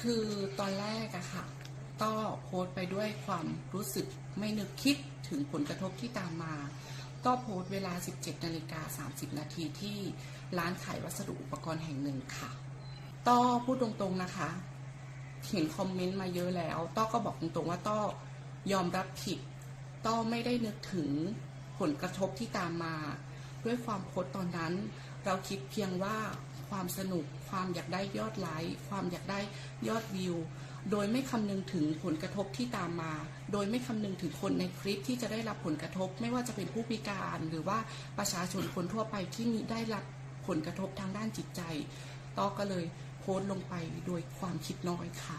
คือะค่ะต้อโพสต์ไปด้วยความรู้สึกไม่นึกคิดถึงผลกระทบที่ตามมา ต้อโพสต์เวลา 17นาฬิกา30 นาทีที่ร้านขายวัสดุอุปกรณ์แห่งหนึ่งค่ะ ต้อพูดตรงๆนะคะ เห็นคอมเมนต์มาเยอะแล้ว ต้อก็บอกตรงๆว่าต้อยอมรับผิด ต้อไม่ได้นึกถึงผลกระทบที่ตามมา ด้วยความโพสต์ตอนนั้น เราคิดเพียงว่า ความสนุก ความอยากได้ยอดไลค์ความอยากได้ยอดวิว โดยไม่คำนึงถึงผลกระทบที่ตามมา โดยไม่คำนึงถึงคนในคลิปที่จะได้รับผลกระทบ ไม่ว่าจะเป็นผู้พิการ หรือว่าประชาชนคนทั่วไปที่มีได้รับผลกระทบทางด้านจิตใจ ต่อก็เลยโพสต์ลงไปโดยความคิดน้อยค่ะ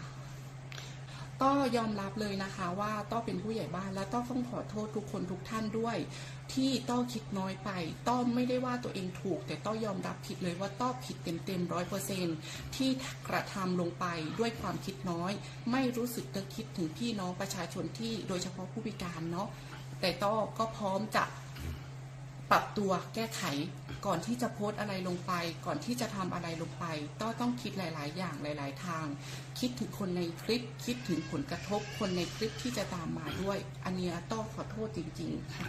ต้อยอมรับเลยนะคะว่าต้อเป็นผู้ใหญ่บ้านและต้อต้องขอโทษทุกคนทุกท่านด้วย ที่ต้อคิดน้อยไป ต้อไม่ได้ว่าตัวเองถูก แต่ต้อยอมรับผิดเลยว่าต้อผิดเต็มเต็มร้อยเปอร์เซนที่กระทำลงไปด้วยความคิดน้อย ไม่รู้สึกนึกคิดถึงพี่น้องประชาชนที่โดยเฉพาะผู้พิการเนาะแต่ต้อก็พร้อมจะปรับตัวแก้ไข ก่อนที่จะโพสต์อะไรลงไป ก่อนที่จะทำอะไรลงไป ต้องต้องคิดหลาย ๆ อย่างหลาย ๆ ทาง คิดถึงคนในคลิป คิดถึงผลกระทบคนในคลิปที่จะตามมาด้วย อันนี้ต้องขอโทษจริง ๆ ค่ะ